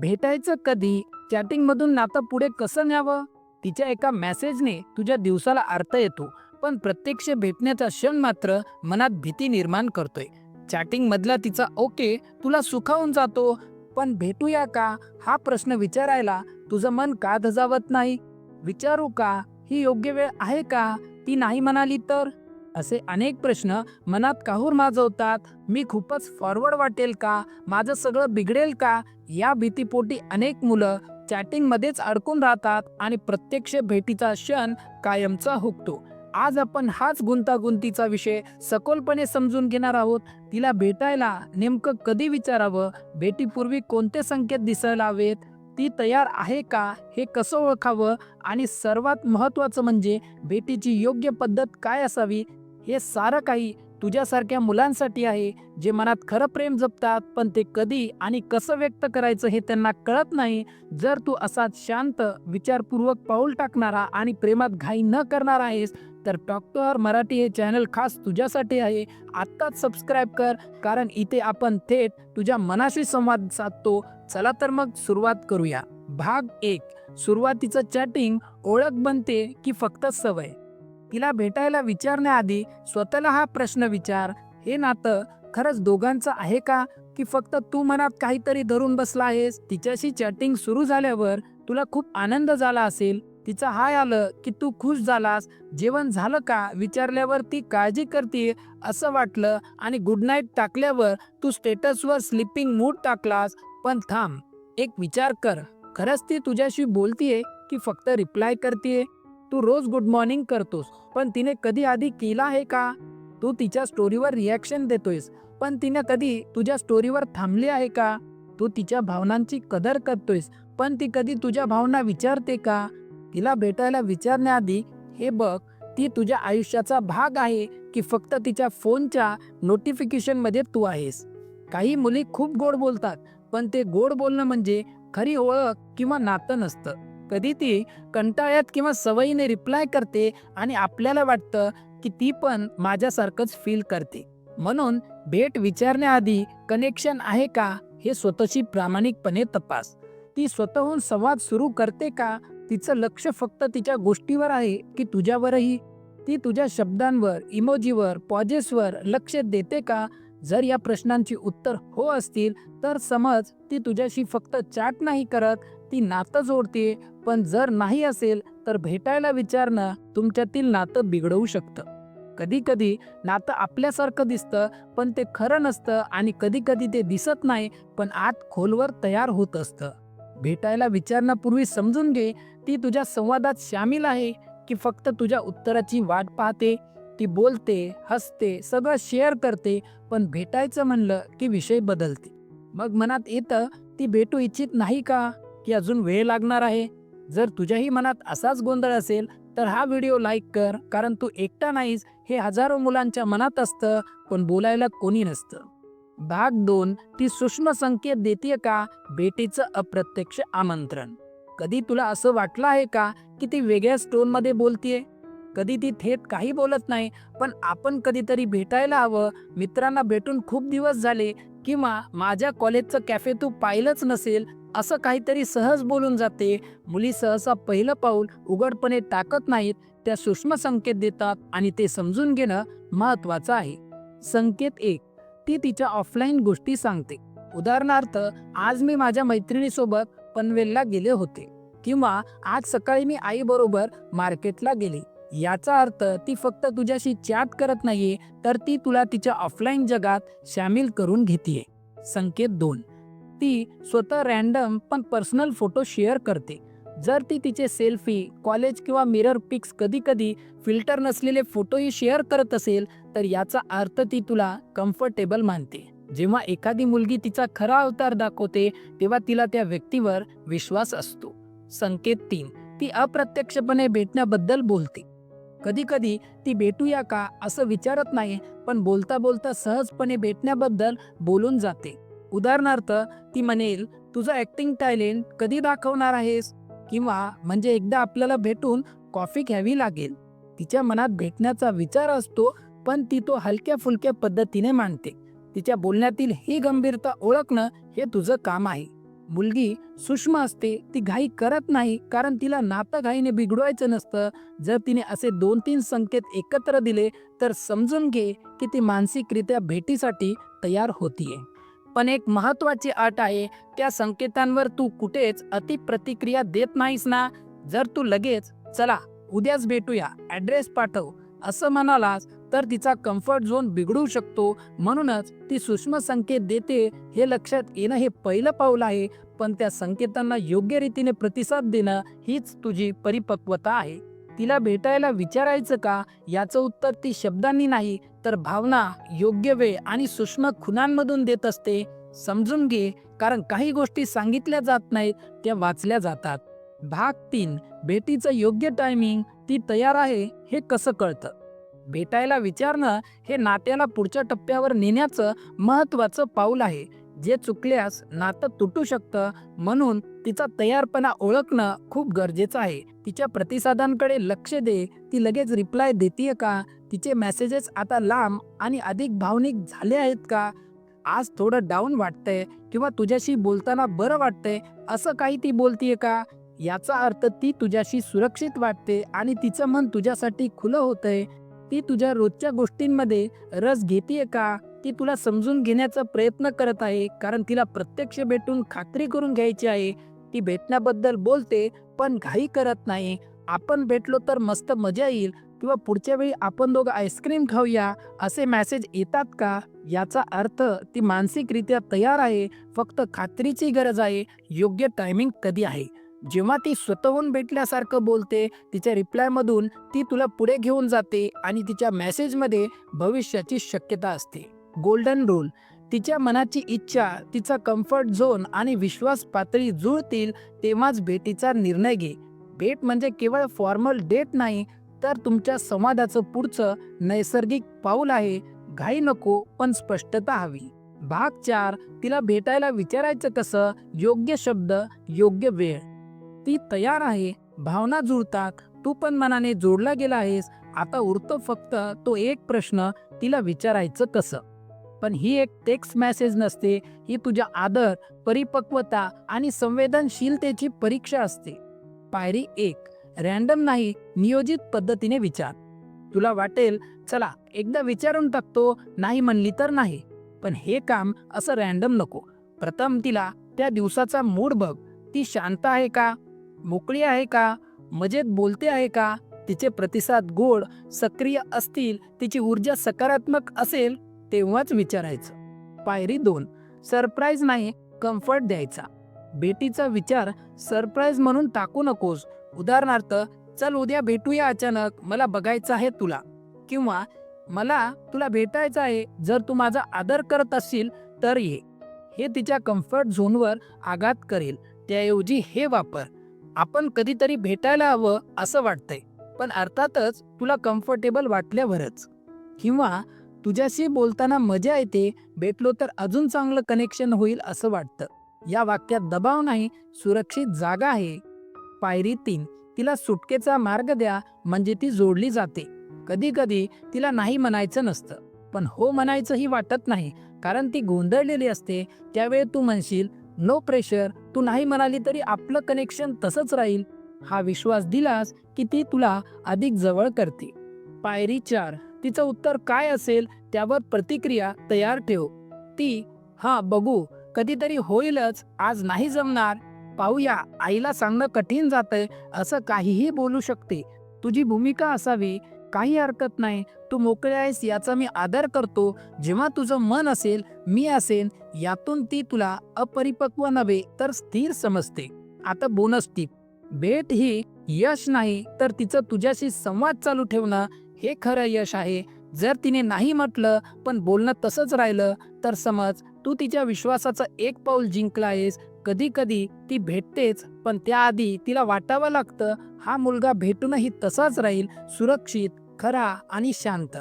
भेटायचं कधी? चॅटिंगमधून नातं पुढे कसं न्यावं? तिच्या एका मेसेजने तुझ्या दिवसाला अर्थ येतो पण प्रत्यक्ष भेटण्याचा क्षण मात्र मनात भीती निर्माण करतोय. चॅटिंग मधला तिचा ओके तुला सुखावून जातो पण भेटूया का? हा प्रश्न विचारायला तुझं मन का धजावत नाही? विचारू का? ही योग्य वेळ आहे का? ती नाही म्हणाली तर? असे अनेक प्रश्न मनात काहूर माजवतात? मी खूपच फॉरवर्ड वाटेल का? माझं सगळं बिघडेल का? या भीतीपोटी अनेक मुलं चॅटिंगमध्येच अडकून राहतात आणि प्रत्यक्ष भेटीचा क्षण कायमचा हुकतो. आज आपण हाच गुंतागुंतीचा विषय सखोलपणे समजून घेणार आहोत. तिला भेटायला नेमकं कधी विचारावं? भेटीपूर्वी कोणते संकेत दिसायला हवेत ती तयार आहे का? हे कसं ओळखावं? आणि सर्वात महत्त्वाचं म्हणजे भेटीची योग्य पद्धत काय असावी? हे सारं काही तुझ्यासारख्या मुलांसाठी आहे जे मनात खरं प्रेम जपतात पण ते कधी आणि कसं व्यक्त करायचं हे त्यांना कळत नाही. जर तू असाच शांत विचारपूर्वक पाऊल टाकणारा आणि प्रेमात घाई न करणार आहेस तर डॉक्टर मराठी हे चॅनल खास तुझ्यासाठी आहे. आत्ताच सबस्क्राईब कर कारण इथे आपण थेट तुझ्या मनाशी संवाद साधतो. चला तर मग सुरुवात करूया. भाग एक. सुरुवातीचं चॅटिंग ओळख बनते की फक्त सवय? तिला भेटायला विचारण्याआधी स्वतःला हा प्रश्न विचार. हे नातं खरंच दोघांचं आहे का? की फक्त तू मनात काहीतरी धरून बसला आहेस? तिच्याशी चॅटिंग सुरू झाल्यावर तुला खूप आनंद झाला असेल? तिचं हाय आलं की तू खुश झालास? जेवण झालं का? विचारल्यावर ती काळजी करते असं वाटलं आणि गुड नाईट टाकल्यावर तू स्टेटसवर स्लिपिंग मूड टाकलास. पण थांब एक विचार कर. खरंच ती तुझ्याशी बोलतीये की फक्त रिप्लाय करते तू रोज गुड मॉर्निंग करतोस पण तिने कधी आधी केला आहे का? तू तिच्या स्टोरीवर रिॲक्शन देतोयस पण तिने कधी तुझ्या स्टोरीवर थांबली आहे का? तू तिच्या भावनांची कदर करतोयस पण ती कधी तुझ्या भावना विचारते का? तिला भेटायला विचारण्याआधी हे बघ ती तुझ्या आयुष्याचा भाग आहे की फक्त तिच्या फोनच्या नोटिफिकेशनमध्ये तू आहेस. काही मुली खूप गोड बोलतात पण ते गोड बोलणं म्हणजे खरी ओळख किंवा नातं नसतं. कधी ती कंटाळ्यात किंवा सवयीने रिप्लाय करते आणि आपल्याला वाटतं की ती पण माझ्यासारखंच फील करते. म्हणून भेट विचारण्याआधी कनेक्शन आहे का हे स्वतःशी प्रामाणिकपणे तपास. ती स्वतःहून संवाद सुरू करते का? तिचं लक्ष फक्त तिच्या गोष्टीवर आहे की तुझ्यावरही? ती तुझ्या शब्दांवर इमोजीवर पॉजेसवर लक्ष देते का? जर या प्रश्नांची उत्तर हो असतील तर समज ती तुझ्याशी फक्त चॅट नाही करत ती नातं जोडते पण जर नाही असेल तर भेटायला विचारणं तुमच्यातील नातं बिघडवू शकतं. कधी कधी नातं आपल्यासारखं दिसतं पण ते खरं नसतं आणि कधी कधी ते दिसत नाही पण आत खोलवर तयार होत असतं. भेटायला विचारण्यापूर्वी समजून घे ती तुझ्या संवादात सामील आहे की फक्त तुझ्या उत्तराची वाट पाहते? ती बोलते हसते सगळं शेअर करते पण भेटायचं म्हणलं की विषय बदलते. मग मनात येतं ती भेटू इच्छित नाही का? की अजून वेळ लागणार आहे? जर तुझ्याही मनात असाच गोंधळ असेल तर हा व्हिडिओ लाईक कर कारण तू एकटा नाहीस हे हजारो मुलांच्या मनात असतं पण बोलायला कोणी नसतं. भाग दोन ती सूक्ष्म संकेत देते का? भेटीचं अप्रत्यक्ष आमंत्रण. कधी तुला असं वाटलं आहे का की ती वेगळ्या स्टोनमध्ये बोलतीये? कधी ती थेट काही बोलत नाही पण आपण कधीतरी भेटायला हवं मित्रांना भेटून खूप दिवस झाले किंवा माझ्या कॉलेजचं कॅफे तू पाहिलंच नसेल असं काहीतरी सहज बोलून जाते. मुली सहसा पहिलं पाऊल उघडपणे टाकत नाहीत. त्या सूक्ष्म संकेत देतात आणि ते समजून घेणं महत्वाचं आहे. संकेत एक. ती तिच्या ऑफलाईन गोष्टी सांगते. उदाहरणार्थ आज मी माझ्या मैत्रिणीसोबत पनवेलला गेले होते किंवा आज सकाळी मी आईबरोबर मार्केटला गेले. याचा अर्थ ती फक्त तुझ्याशी चॅट करत नाहीये तर ती तुला तिच्या ऑफलाईन जगात सामील करून घेते संकेत दोन. ती स्वतः रॅन्डम पण पर्सनल फोटो शेअर करते. जर ती तिचे सेल्फी कॉलेज किंवा मिरर पिक्स कधी कधी फिल्टर नसलेले फोटोही शेअर करत असेल तर याचा अर्थ ती तुला कम्फर्टेबल मानते. जेव्हा एखादी मुलगी तिचा खरा अवतार दाखवते तेव्हा तिला त्या व्यक्तीवर विश्वास असतो. संकेत तीन ती अप्रत्यक्षपणे भेटण्याबद्दल बोलते. कधी कधी ती भेटूया का? असं विचारत नाही पण बोलता बोलता सहजपणे भेटण्याबद्दल बोलून जाते. उदाहरणार्थ ती म्हणेल तुझं ऍक्टिंग टॅलेंट कधी दाखवणार आहेस? किंवा म्हणजे एकदा आपल्याला भेटून कॉफी घ्यावी लागेल. तिच्या मनात भेटण्याचा विचार असतो पण ती तो हलक्या फुलक्या पद्धतीने मांडते. तिच्या बोलण्यातील ही गंभीरता ओळखणं हे तुझं काम आहे. मुलगी सूक्ष्म असते ती घाई करत नाही कारण तिला नातं घाईने बिघडवायचं नसतं. जर तिने असे दोन तीन संकेत एकत्र दिले तर समजून घे की ती मानसिकरित्या भेटीसाठी तयार होतीये. पण एक महत्वाची अट आहे त्या संकेतांवर तू कुठेच अतिप्रतिक्रिया देत नाहीस ना? जर तू लगेच चला उद्याच भेटूया ॲड्रेस पाठव असं म्हणालास तर तिचा कम्फर्ट झोन बिघडू शकतो. म्हणूनच ती सूक्ष्म संकेत देते हे लक्षात येणं हे पहिलं पाऊल आहे. पण त्या संकेतांना योग्य रीतीने प्रतिसाद देणं हीच तुझी परिपक्वता आहे. तिला भेटायला विचारायचं का? याचं उत्तर ती शब्दांनी नाही तर भावना योग्य वेळ आणि सूक्ष्म खुणांमधून देत असते. समजून घे कारण काही गोष्टी सांगितल्या जात नाहीत त्या वाचल्या जातात. भाग तीन भेटीचं योग्य टायमिंग ती तयार आहे हे कसं कळतं? भेटायला विचारणं हे नात्याला पुढच्या टप्प्यावर नेण्याचं महत्त्वाचं पाऊल आहे. जे चुकल्यास नातं तुटू शकतं म्हणून तिचा तयारपणा ओळखणं खूप गरजेचं आहे. तिच्या प्रतिसादांकडे लक्ष दे ती लगेच रिप्लाय देते का? तिचे मेसेजेस आता लांब आणि अधिक भावनिक झाले आहेत का? आज थोडं डाऊन वाटतंय किंवा तुझ्याशी बोलताना बरं वाटतंय असं काही ती बोलतीये का? याचा अर्थ ती तुझ्याशी सुरक्षित वाटते आणि तिचं मन तुझ्यासाठी खुलं होतंय. ती तुझ्या रोजच्या गोष्टींमध्ये रस घेते का? ती तुला समजून घेण्याचा प्रयत्न करत आहे कारण तिला प्रत्यक्ष भेटून खात्री करून घ्यायची आहे. ती भेटण्याबद्दल बोलते पण घाई करत नाही. आपण भेटलो तर मस्त मजा येईल किंवा पुढच्या वेळी आपण दोघं आईस्क्रीम खाऊया असे मॅसेज येतात का? याचा अर्थ ती मानसिकरित्या तयार आहे फक्त खात्रीची गरज आहे योग्य टायमिंग कधी आहे. जेव्हा ती स्वतःहून भेटल्यासारखं बोलते तिच्या रिप्लायमधून ती तुला पुढे घेऊन जाते आणि तिच्या मॅसेजमध्ये भविष्याची शक्यता असते. गोल्डन रूल तिच्या मनाची इच्छा तिचा कम्फर्ट झोन आणि विश्वास पातळी जुळतील तेव्हाच भेटीचा निर्णय घे. भेट म्हणजे केवळ फॉर्मल डेट नाही तर तुमच्या संवादाचं पुढचं नैसर्गिक पाऊल आहे. घाई नको पण स्पष्टता हवी. भाग चार तिला भेटायला विचारायचं कसं? योग्य शब्द योग्य वेळ. ती तयार आहे भावना जुळतात. तू पण मनाने जोडला गेला आहेस. आता उरतो फक्त तो एक प्रश्न तिला विचारायचं कसं? पण ही एक टेक्स्ट मेसेज नसते. ही तुझ्या आदर परिपक्वता आणि संवेदनशीलतेची परीक्षा असते. पायरी एक. रॅन्डम नाही नियोजित पद्धतीने विचार. तुला वाटेल चला एकदा विचारून टाकतो नाही म्हणली तर नाही. पण हे काम असं रॅन्डम नको. प्रथम तिला त्या दिवसाचा मूड बघ. ती शांत आहे का? मोकळी आहे का? मजेत बोलते आहे का? तिचे प्रतिसाद गोड सक्रिय असतील तिची ऊर्जा सकारात्मक असेल तेव्हाच विचारायचं. पायरी दोन सरप्राईज नाही कम्फर्ट द्यायचा. भेटीचा विचार सरप्राईज म्हणून टाकू नकोस. उदाहरणार्थ चल उद्या भेटूया अचानक मला बघायचं आहे तुला. किंवा मला तुला भेटायचं आहे जर तू माझा आदर करत असशील तर ये. हे तिच्या कम्फर्ट झोनवर आघात करेल. त्याऐवजी हे वापर. आपण कधीतरी भेटायला हवं असं वाटतंय. पण अर्थातच तुला कम्फर्टेबल वाटल्यावरच. किंवा तुझ्याशी बोलताना मजा येते भेटलो तर अजून चांगलं कनेक्शन होईल असं वाटतं. या वाक्यात दबाव नाही सुरक्षित जागा आहे. पायरी तीन तिला सुटकेचा मार्ग द्या म्हणजे ती जोडली जाते. कधी कधी तिला नाही म्हणायचं नसतं पण हो म्हणायचंही वाटत नाही कारण ती गोंधळलेली असते. त्यावेळी तू म्हणशील नो प्रेशर तू नाही म्हणाली तरी आपलं कनेक्शन तसंच राहील. हा विश्वास दिलास की ती तुला अधिक जवळ करते. पायरी चार तिचं उत्तर काय असेल? त्यावर प्रतिक्रिया तयार ठेव. ती हा बघू कधीतरी होईलच आज नाही जमणार. पाहूया आईला सांगणं कठीण जातंय असं काहीही बोलू शकते. तुझी भूमिका असावी काही हरकत नाही. तू मोकळे आहेस याचा मी आदर करतो. जेव्हा तुझं मन असेल मी असेन यातून ती तुला अपरिपक्व नव्हे तर स्थिर समजते. आता बोनस टीप भेट ही यश नाही तर तिचं तुझ्याशी संवाद चालू ठेवणं हे खरं यश आहे. जर तिने नाही म्हटलं पण बोलणं तसंच राहिलं तर समज तू तिच्या विश्वासाचं एक पाऊल जिंकला आहेस कधी कधी ती भेटतेच पण त्याआधी तिला वाटावं लागतं हा मुलगा भेटूनही तसाच राहील सुरक्षित खरा आणि शांत.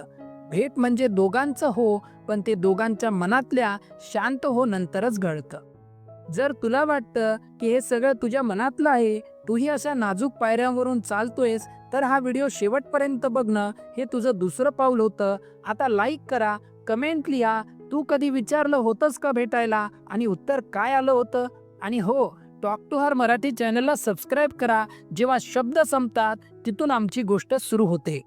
भेट म्हणजे दोघांचं हो पण ते दोघांच्या मनातल्या शांत हो नंतरच घडतं. जर तुला वाटतं की हे सगळं तुझ्या मनातलं आहे तूही अशा नाजूक पायऱ्यांवरून चालतोयस तर हा व्हिडिओ शेवटपर्यंत बघणं हे तुझं दुसरं पाऊल होतं. आता लाईक करा कमेंट लिहा तू कधी विचारलं होतंस का भेटायला? आणि उत्तर काय आलं होतं? आणि हो टॉक टू हर मराठी चॅनलला सबस्क्राईब करा जेव्हा शब्द संपतात तिथून आमची गोष्ट सुरू होते.